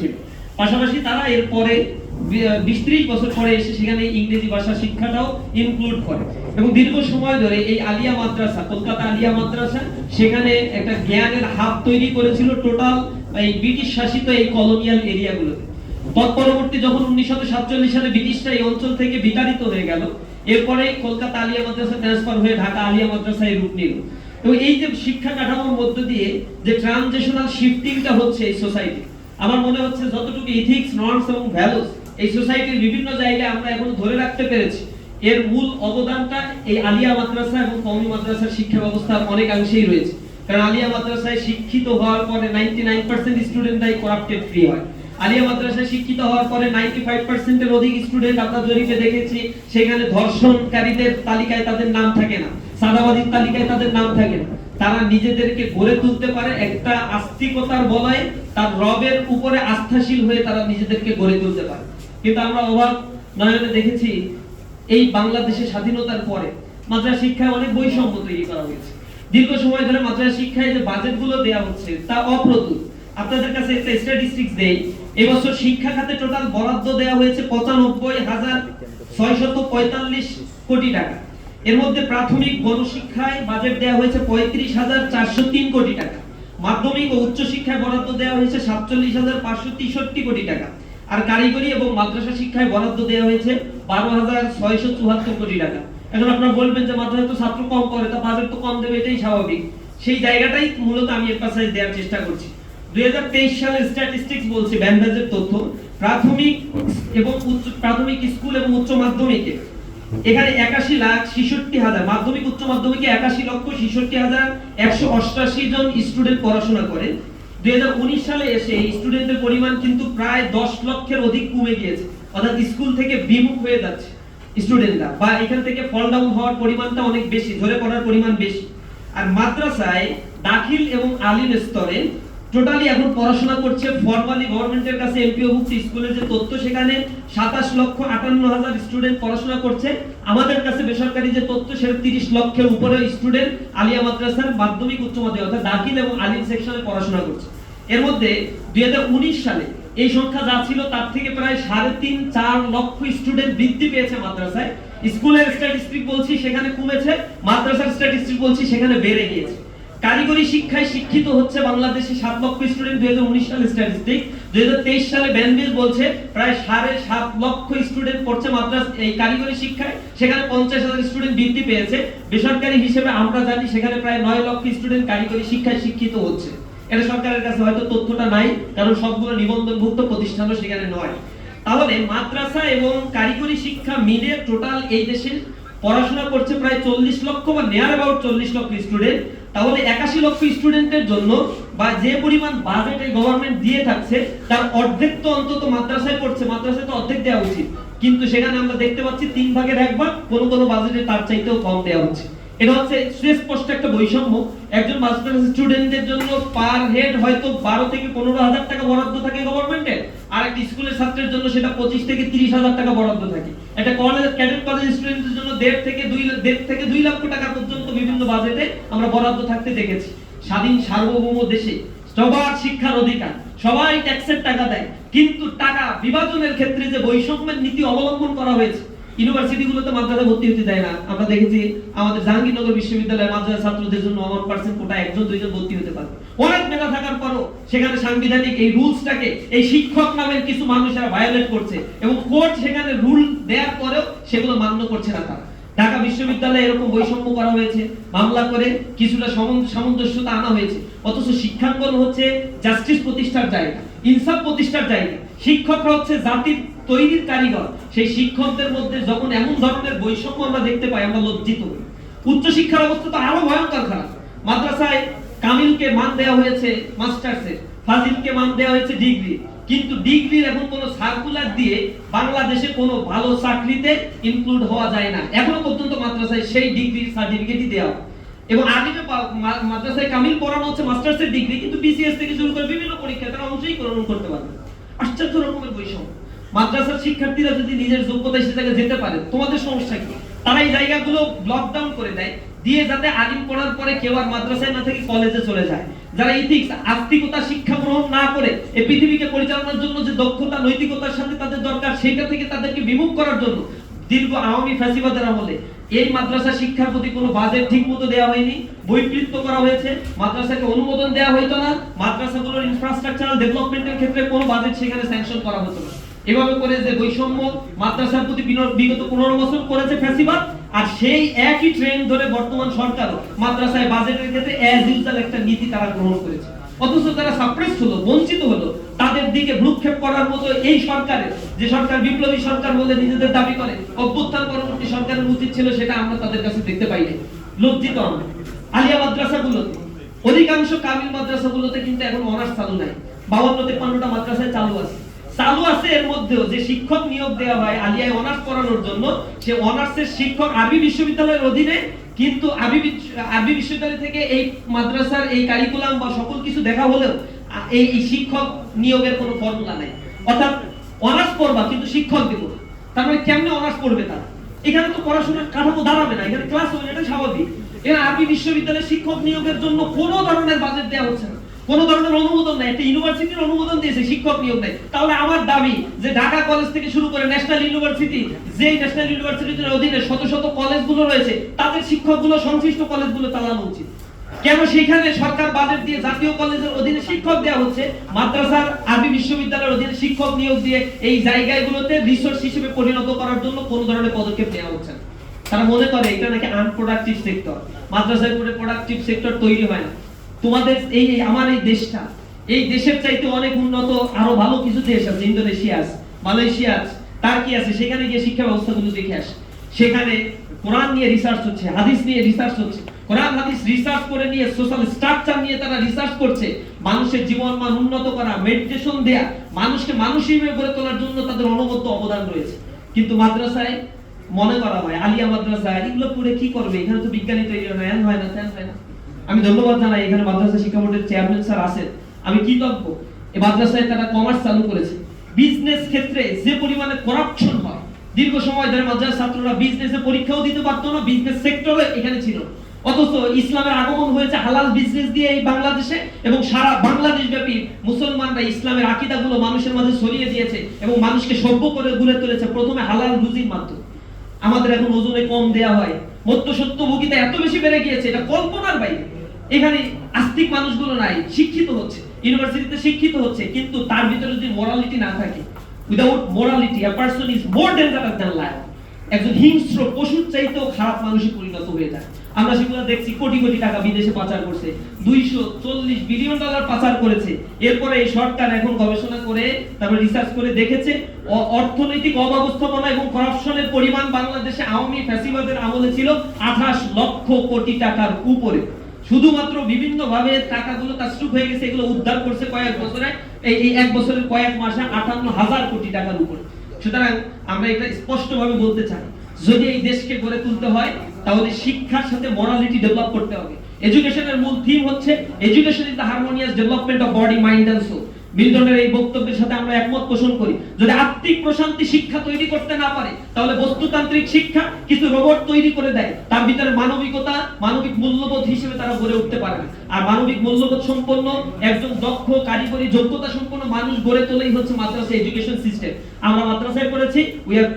ছিল। পাশাপাশি তারা এরপরে বিশ ত্রিশ বছর পরে এসে সেখানে ইংরেজি ভাষা শিক্ষাটাও ইনক্লুড করে। এবং দীর্ঘ সময় ধরে এই আলিয়া মাদ্রাসা, কলকাতা আলিয়া মাদ্রাসা, সেখানে একটা জ্ঞানের হাব তৈরি করেছিল টোটাল এই ব্রিটিশ শাসিত এই কলোনিয়াল এরিয়াগুলোতে তৎপরবর্তী যখন উনিশশো সাতচল্লিশ সালে ব্রিটিশরা এই অঞ্চল থেকে বিতাড়িত হয়ে গেল, এরপরে কলকাতা আলিয়া মাদ্রাসা ট্রান্সফার হয়ে ঢাকা আলিয়া মাদ্রাসায় রূপ নিল। এবং এই যে শিক্ষা কাঠামোর মধ্য দিয়ে যে ট্রানজিশনাল শিফটিংটা হচ্ছে এই সোসাইটি আমার মনে হচ্ছে যতটুকু ইথিক্স নর্মস এবং ভ্যালুস এই সোসাইটির বিভিন্ন জায়গায় আমরা এখন ধরে রাখতে পেরেছি, এর মূল অবদানটা এই আলিয়া মাদ্রাসা এবং কওমি মাদ্রাসার শিক্ষা ব্যবস্থার অনেকাংশেই রয়েছে। কারণ আলিয়া মাদ্রাসায় শিক্ষিত হওয়ার পরে 99% স্টুডেন্টরাই করাপ্টেড ফ্রি হয়। আলিয়া মাদ্রাসায় শিক্ষিত হওয়ার পরে 95% এর অধিক স্টুডেন্ট আমরা জরিপে দেখেছি, সেখানে ধর্ষণকারীদের তালিকায় তাদের নাম থাকে না, সাদাবাদীর তালিকায় তাদের নাম থাকে না। তারা নিজেদেরকে গড়ে তুলতে পারে একটা আস্তিকতার বলয়ে তার রবের উপরে আস্থাশীল হয়ে তারা নিজেদেরকে গড়ে তুলতে পারে। কিন্তু আমরা অবাক নয়নে দেখেছি, এই বাংলাদেশের স্বাধীনতার পরে মাদ্রাসা শিক্ষায় অনেক বৈষম্য তৈরি করা হয়েছে। দীর্ঘ সময় ধরে মাদ্রাসা শিক্ষায় যে বাজেটগুলো দেওয়া হচ্ছে তা অপ্রতুল। আপনাদের কাছে একটা স্ট্যাটিস্টিক্স দেই, এবছর শিক্ষা খাতে টোটাল বরাদ্দ দেওয়া হয়েছে পঁচানব্বই হাজার ছয়শত পঁয়তাল্লিশ কোটি টাকা। এর মধ্যে প্রাথমিক গণশিক্ষায় বাজেট দেওয়া হয়েছে পঁয়ত্রিশ হাজার চারশো তিন কোটি টাকা। মাধ্যমিক ও উচ্চ শিক্ষায় বরাদ্দ দেওয়া হয়েছে সাতচল্লিশ হাজার পাঁচশো তেষট্টি কোটি টাকা। আর কারিগরি এবং মাদ্রাসা শিক্ষায় বরাদ্দ দেওয়া হয়েছে বারো হাজার ছয়শো চুয়াত্তর কোটি টাকা। এখন আপনারা বলবেন যে মাদ্রাসায় তো ছাত্র কম করে, তা বাজেট তো কম দেবে, এটাই স্বাভাবিক। সেই জায়গাটাই মূলত আমি এমফাসাইজ দেওয়ার চেষ্টা করছি। দুই হাজার তেইশ সালের স্ট্যাটিস্টিক্স বলছে ব্যান্ডাজের তথ্য। প্রাথমিক এবং উচ্চ প্রাথমিক স্কুল এবং উচ্চ মাধ্যমিকে এখানে একাশি লাখ ছিষট্টি হাজার মাধ্যমিক, উচ্চ মাধ্যমিকে একাশি লক্ষ ছিষট্টি হাজার একশো অষ্টাশি জন স্টুডেন্ট পড়াশোনা করে। দুই সালে এসে স্টুডেন্টের পরিমাণ কিন্তু প্রায় দশ লক্ষের অধিক কমে গিয়েছে। অর্থাৎ স্কুল থেকে বিমুখ হয়ে যাচ্ছে স্টুডেন্টরা বা এখান থেকে ফল ডাউন হওয়ার পরিমাণটা অনেক বেশি ধরে পড়ার পরিমাণ বেশি। আর মাদ্রাসায় দাখিল এবং আলিম স্তরে টোটালি এখন পড়াশোনা করছে ফরমালি গভর্নমেন্টের কাছে এমপিও ভুক্ত স্কুলের যে তথ্য সেখানে সাতাশ লক্ষ আটান্ন হাজার স্টুডেন্ট পড়াশোনা করছে। আমাদের কাছে বেসরকারি যে তথ্য, সেটা তিরিশ লক্ষের উপরে স্টুডেন্ট আলিয়া মাদ্রাসার মাধ্যমিক উচ্চ মাধ্যমিক, অর্থাৎ দাখিল এবং আলিম সেকশনে পড়াশোনা করছে। এর মধ্যে দুই হাজার উনিশ সালে এই সংখ্যা যা ছিল, তার থেকে প্রায় সাড়ে তিন, চার লক্ষ স্টুডেন্ট বৃদ্ধি পেয়েছে মাদ্রাসায়। স্কুলের স্ট্যাটিস্টিক বলছি, সেখানে কমেছে, মাদ্রাসার স্ট্যাটিস্টিক বলছি, সেখানে বেড়ে গিয়েছে। কারিগরি শিক্ষায় শিক্ষিত হচ্ছে বাংলাদেশে সাত লক্ষ স্টুডেন্ট দুই হাজার উনিশ সালে স্ট্যাটিস্টিক দুই হাজার তেইশ সালে ব্যানবিল বলছে প্রায় সাড়ে সাত লক্ষ স্টুডেন্ট পড়ছে মাদ্রাস এই কারিগরি শিক্ষায়। সেখানে পঞ্চাশ হাজার স্টুডেন্ট বৃদ্ধি পেয়েছে। বেসরকারি হিসেবে আমরা জানি সেখানে প্রায় নয় লক্ষ স্টুডেন্ট কারিগরি শিক্ষায় শিক্ষিত হচ্ছে। এটা সরকারের কাছে হয়তো তথ্যটা নাই, কারণ সবগুলো নিবন্ধনভুক্ত প্রতিষ্ঠানও সেখানে নয়। তাহলে মাদ্রাসা এবং কারিগরি শিক্ষা মিলে টোটাল এই দেশে পড়াশোনা করছে প্রায় চল্লিশ লক্ষ বা নেয়ার অ্যাবাউট চল্লিশ লক্ষ স্টুডেন্ট। তাহলে একাশি লক্ষ স্টুডেন্টের জন্য বা যে পরিমাণ বাজেট এই গভর্নমেন্ট দিয়ে থাকছে, তার অর্ধেক তো অন্তত মাদ্রাসায় পড়ছে, মাদ্রাসায় তো অর্ধেক দেওয়া উচিত। কিন্তু সেখানে আমরা দেখতে পাচ্ছি তিন ভাগের এক ভাগ কোনো কোনো বাজেটে তার চাইতেও কম দেওয়া হচ্ছে। এটা হচ্ছে সুস্পষ্ট একটা বৈষম্য। একজন মাস্টার্স স্টুডেন্টদের জন্য পার হেড হয়তো বারো থেকে পনেরো হাজার টাকা বরাদ্দ থাকে গভর্নমেন্টের আর একটা স্কুলের ছাত্রের জন্য সেটা পঁচিশ থেকে তিরিশ হাজার টাকা বরাদ্দ থাকে। একটা কলেজ, ক্যাডেট কলেজ স্টুডেন্টদের জন্য দেড় থেকে দুই দেড় থেকে দুই লক্ষ টাকা পর্যন্ত বিভিন্ন বাজেটে আমরা বরাদ্দ থাকতে দেখেছি। স্বাধীন সার্বভৌম দেশে সবার শিক্ষার অধিকার, সবাই ট্যাক্সের টাকা দেয়। কিন্তু টাকা বিভাজনের ক্ষেত্রে যে বৈষম্যের নীতি অবলম্বন করা হয়েছে ইউনিভার্সিটি গুলোতে মাদ্রাসা ভর্তি হতে দেয় না। আমরা দেখেছি আমাদের জাহাঙ্গীরনগর বিশ্ববিদ্যালয়ে মাদ্রাসা ছাত্রদের জন্য ওয়ান পার্সেন্ট কোটা একজন, দুইজন ভর্তি হতে পারে। অনেক মেধা থাকার পরও সেখানে সাংবিধানিক এই রুলসটাকে এই শিক্ষক নামের কিছু মানুষেরা ভায়োলেট করছে এবং কোর্ট সেখানে রুল দেওয়ার পরেও সেগুলো মান্য করছে না তারা। ঢাকা বিশ্ববিদ্যালয়ে এরকম বৈষম্য করা হয়েছে, মামলা করে কিছুটা সামঞ্জস্যতা আনা হয়েছে, অথচ শিক্ষাঙ্গন হচ্ছে জাস্টিস প্রতিষ্ঠার জায়গা, ইনসাফ প্রতিষ্ঠার জায়গা। শিক্ষকরা হচ্ছে জাতির তৈরির কারিগর, সেই শিক্ষকদের মধ্যে যখন এমন ধরনের বৈষম্য আমরা দেখতে পাই, আমরা লজ্জিত। উচ্চ শিক্ষার অবস্থা তো আরও ভয়ঙ্কর খারাপ। মাদ্রাসায় কামিলকে মান দেওয়া হয়েছে মাস্টার্সের ফাজিলকে মান দেওয়া হয়েছে ডিগ্রি। কিন্তু ডিগ্রির এখন কোনো সার্কুলার দিয়ে বাংলাদেশে কোনো ভালো চাকরিতে ইনক্লুড হওয়া যায় না। এখনও পর্যন্ত মাদ্রাসায় সেই ডিগ্রির সার্টিফিকেটই দেওয়া। এবং আগে যে মাদ্রাসায় কামিল পড়ানো হচ্ছে মাস্টার্সের ডিগ্রি, কিন্তু বিসিএস থেকে শুরু করে বিভিন্ন পরীক্ষায় তারা অংশই গ্রহণ করতে পারবে আশ্চর্য রকমের বৈষম্য। মাদ্রাসার শিক্ষার্থীরা যদি নিজের যোগ্যতা সে জায়গায় যেতে পারে, তোমাদের সমস্যা কি? তারা এই জায়গাগুলো ব্লক ডাউন করে দেয়, দিয়ে যাতে আলিম পড়ার পরে কেউ আর মাদ্রাসায় না থেকে কলেজে চলে যায়। যারা ইথিক্স আস্তিকতা, শিক্ষা গ্রহণ না করে এই পৃথিবীকে পরিচালনার জন্য যে দক্ষতা, নৈতিকতার সাথে তাদের দরকার, সেটা থেকে তাদেরকে বিমুখ করার জন্য দীর্ঘ আওয়ামী ফ্যাসিবাদের আমলে এই মাদ্রাসা শিক্ষার প্রতি কোনো বাজেট ঠিক মতো দেওয়া হয়নি। বৈপরীত্য করা হয়েছে। মাদ্রাসাকে অনুমোদন দেওয়া হইতো না। মাদ্রাসাগুলোর ইনফ্রাস্ট্রাকচারাল ডেভেলপমেন্টের ক্ষেত্রে কোনো বাজেট সেখানে স্যাংশন করা হতো না। এভাবে করে যে বৈষম্য মাদ্রাসার প্রতি বিগত পনেরো বছর করেছে ফ্যাসিবাদ, আর সেই একই ট্রেন্ড ধরে বর্তমান সরকার মাদ্রাসায় বাজেটের ক্ষেত্রে অ্যাজ ইউজাল একটা নীতি তারা গ্রহণ করেছে। অথচ তারা সাপ্রেস হলো, বঞ্চিত হলো। তাদের দিকে ভ্রুক্ষেপ করার মতো এই সরকারের, যে সরকার বিপ্লবী সরকার বলে নিজেদের দাবি করে, অভ্যুত্থান পরবর্তী সরকারের উচিত ছিল সেটা আমরা তাদের কাছে দেখতে পাই নাই। লজ্জিত আমরা। আলিয়া মাদ্রাসাগুলোতে, অধিকাংশ কামিল মাদ্রাসাগুলোতে কিন্তু এখন অনার্স চালু নাই। বাউন্ন তেপ্পান্নটা মাদ্রাসায় চালু আছে। চালু আছে এর মধ্যেও যে শিক্ষক নিয়োগ দেওয়া হয় আলিয়ায় অনার্স পড়ানোর জন্য, সে অনার্সের শিক্ষক আরবি বিশ্ববিদ্যালয়ের অধীনে, কিন্তু আরবি আরবি বিশ্ববিদ্যালয় থেকে এই মাদ্রাসার এই কারিকুলাম বা সকল কিছু দেখা হলেও এই শিক্ষক নিয়োগের কোনো ফর্মুলা নাই। অর্থাৎ অনার্স পড়বা, কিন্তু শিক্ষক। তার মানে কেমনে অনার্স পড়বে তারা? এখানে তো পড়াশোনার কাঠামো দাঁড়াবে না, এখানে ক্লাস হবে এটা স্বাভাবিক। এখানে আরবি শিক্ষক নিয়োগের জন্য কোনো ধরনের বাজেট দেওয়া হচ্ছে না। কোনো ধরনের অনুমোদন নাই, একটা ইউনিভার্সিটির অনুমোদন দিয়েছে, শিক্ষক নিয়োগ নাই। তাহলে আমার দাবি যে ঢাকা কলেজ থেকে শুরু করে ন্যাশনাল ইউনিভার্সিটি, যেই ন্যাশনাল ইউনিভার্সিটির অধীনে শত শত কলেজগুলো রয়েছে, তাদের শিক্ষকগুলো সংশ্লিষ্ট কলেজগুলো চালানো উচিত। কেন সেখানে সরকার বাজেট দিয়ে জাতীয় কলেজের অধীনে শিক্ষক দেওয়া হচ্ছে? মাদ্রাসার আরবি বিশ্ববিদ্যালয়ের অধীনে শিক্ষক নিয়োগ দিয়ে এই জায়গাগুলোতে রিসোর্স হিসেবে পরিণত করার জন্য কোনো ধরনের পদক্ষেপ নেওয়া হচ্ছে না। তারা মনে করে এটা নাকি আনপ্রোডাক্টিভ সেক্টর মাদ্রাসায় করে প্রোডাক্টিভ সেক্টর তৈরি হয় না। তোমাদের এই আমার এই দেশটা, এই দেশের চাইতে অনেক উন্নত, আরও ভালো কিছু দেশ আছে, ইন্দোনেশিয়া আছে, মালয়েশিয়া আছে, টার্কি আছে, সেখানে গিয়ে শিক্ষা ব্যবস্থাগুলো দেখে আসে। সেখানে কোরআন নিয়ে রিসার্চ হচ্ছে, হাদিস নিয়ে রিসার্চ হচ্ছে। কোরআন, হাদিস রিসার্চ করে নিয়ে সোশ্যাল স্ট্রাকচার নিয়ে তারা রিসার্চ করছে। মানুষের জীবন মান উন্নত করা মেডিটেশন দেয়া, মানুষকে মানুষ হিসেবে গড়ে তোলার জন্য তাদের অনবদ্য অবদান রয়েছে। কিন্তু মাদ্রাসায় মনে করা হয়, আলিয়া মাদ্রাসা, এগুলো পড়ে কি করবে? এখানে তো বিজ্ঞানী তৈরি হয় না হয় না হয় না। আমি ধন্যবাদ জানাই, এখানে মাদ্রাসা শিক্ষা বোর্ডের চেয়ারম্যান স্যার আছেন। আমি কৃতজ্ঞ এই মাদ্রাসায় তারা কমার্স চালু করেছে। বিজনেস ক্ষেত্রে যে পরিমাণে করাপশন হয়, দীর্ঘ সময় ধরে মাদ্রাসা ছাত্ররা বিজনেসে পরীক্ষাও দিতে পারতো না বিজনেস সেক্টরে এখানে ছিল। অথচ ইসলামের আগমন হয়েছে হালাল বিজনেস দিয়ে এই বাংলাদেশে এবং সারা বাংলাদেশ ব্যাপী মুসলমানরা ইসলামের আকিদাগুলো মানুষের মাঝে ছড়িয়ে দিয়েছে এবং মানুষকে সভ্য করে গড়ে তুলেছে প্রথমে হালাল রুজির মাধ্যমে। আমাদের এখন ওজনে কম দেয়া হয়। সত্য ভোগিতা এত বেশি বেড়ে গিয়েছে, এটা কল্পনার বাইরে। এখানে আস্তিক মানুষগুলো নাই, শিক্ষিত হচ্ছে। ইউনিভার্সিটিতে শিক্ষিত হচ্ছে, কিন্তু তার ভিতরে যদি মোরালিটি না থাকে without morality a person is more dangerous than lion একজন হিংস্র পশুর চাইতেও খারাপ মানুষে পরিণত হয়ে যায়। আমরা সেগুলো দেখছি, কোটি কোটি টাকা বিদেশে পাচার করছে, দুইশো চল্লিশ বিলিয়ন ডলার পাচার করেছে। এরপরে এই সরকার এখন গবেষণা করে, তারপর রিসার্চ করে দেখেছে অর্থনৈতিক অব্যবস্থাপনা এবং করাপশনের পরিমাণ বাংলাদেশে আওয়ামী ফ্যাসিবাদের আমলে ছিল আঠাশ লক্ষ কোটি টাকার উপরে। শুধুমাত্র বিভিন্ন ভাবে টাকাগুলো কাস্টুক হয়ে গেছে, এগুলো উদ্ধার করছে কয়েক বছরে। এই এই এক বছরের কয়েক মাসে আটান্ন হাজার কোটি টাকার উপরে। সুতরাং আমরা এটা স্পষ্ট ভাবে বলতে চাই, যদি এই দেশকে গড়ে তুলতে হয়, তাহলে শিক্ষার সাথে মরালিটি ডেভেলপ করতে হবে। এডুকেশনের মূল থিম হচ্ছে education is the harmonious development of body mind and soul মিল্টনের এই বক্তব্যের সাথে আমরা একমত পোষণ করি। যদি আত্মিক প্রশান্তি শিক্ষা তৈরি করতে না পারে, তাহলে বস্তুতান্ত্রিক শিক্ষা কিছু রোবট তৈরি করে দেয়। তার ভিতরে মানবিকতা, মানবিক মূল্যবোধ হিসেবে তারা গড়ে উঠতে পারে না। আর মানবিক মূল্যবোধ সম্পন্ন একজন দক্ষ, কারিগরি, যোগ্যতা সম্পন্ন মানুষ গড়ে তোলেই হচ্ছে মাদ্রাসা এডুকেশন সিস্টেম। আমরা মাদ্রাসায় করেছি উই আর